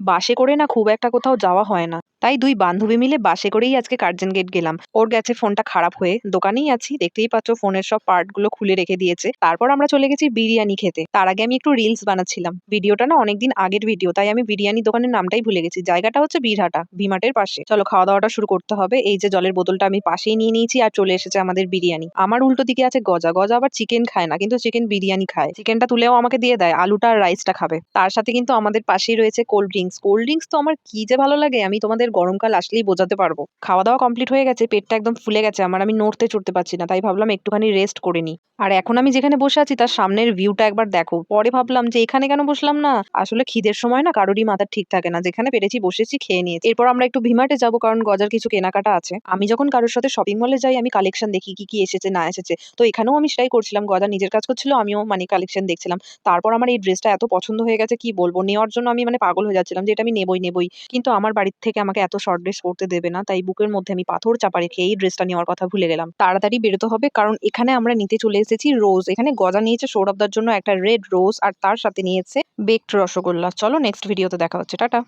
বাসে করে না খুব একটা কোথাও যাওয়া হয় না। তাই দুই বান্ধবী মিলে বাসে করেই আজকে কার্জন গেট গেলাম। ওর গেছে ফোনটা খারাপ হয়ে। দোকানেই আছি। দেখতেই পাচ্ছ ফোনের সব পার্টগুলো খুলে রেখে দিয়েছে। তারপর আমরা চলে গেছি বিরিয়ানি খেতে। তার আগে আমি একটু রিলস বানাচ্ছিলাম। ভিডিওটা না অনেকদিন আগের ভিডিও, তাই আমি বিরিয়ানি দোকানের নামটাই ভুলে গেছি। জায়গাটা হচ্ছে বীরহাটা ভিমাটের পাশে। চলো খাওয়া দাওয়াটা শুরু করতে হবে। এই যে জলের বোতলটা আমি পাশেই নিয়ে নিয়েছি আর চলে এসেছে আমাদের বিরিয়ানি। আমার উল্টো দিকে আছে গজা। গজা আবার চিকেন খায় না, কিন্তু চিকেন বিরিয়ানি খায়। চিকেনটা তুলেও আমাকে দিয়ে দেয়। আলুটা আর রাইসটা খাবে। তার সাথে কিন্তু আমাদের পাশেই রয়েছে কোল্ড ড্রিঙ্কস কোল্ড ড্রিঙ্কস তো আমার কি যে ভালো লাগে, আমি তোমাদের গরমকাল আসলেই বোঝাতে পারব। খাওয়া দাওয়া কমপ্লিট হয়ে গেছে, পেটটা একদম ফুলে গেছে, আমার আমি নড়তে চড়তে পারছি না, তাই ভাবলাম একটুখানি রেস্ট করে নিই। আর এখন আমি যেখানে বসে আছি, তার সামনের ভিউটা একবার দেখো। পরে ভাবলাম যে এখানে কেন বসলাম না? আসলে খিদের সময় না কারোরই মাথা ঠিক থাকে না, যেখানে পেরেছি বসেছি, খেয়ে নিয়েছি। এরপর আমরা একটু ভিমাটে যাব, কারণ গজার কিছু কেনাকাটা আছে। আমি যখন কারোর সাথে শপিং মলে যাই, আমি কালেকশন দেখি কি কি এসেছে, না এসেছে। তো এখানেও আমি সেটাই করছিলাম, গজা নিজের কাজ করছিল, আমিও মানে কালেকশন দেখছিলাম। তারপর আমার এই ড্রেসটা এত পছন্দ হয়ে গেছে, কি বলব? নেওয়ার জন্য আমি মানে পাগল হয়ে যাচ্ছিলাম। যে, এটা আমি নেবই নেবই। কিন্তু আমার বাড়ির থেকে আমাকে এত শর্ট ড্রেস পরতে দেবে না, তাই বুকের মধ্যে আমি পাথর চাপা রেখে এই ড্রেসটা নেওয়ার কথা ভুলে গেলাম। তাড়াতাড়ি বেরোতে হবে, কারণ এখানে আমরা নিতে চলে এসেছি রোজ এখানে গজা নিয়েছে সৌরভদার জন্য একটা রেড রোজ আর তার সাথে নিয়েছে বেকড রসগোল্লা। চলো নেক্সট ভিডিওতে দেখা হচ্ছে। টাটা!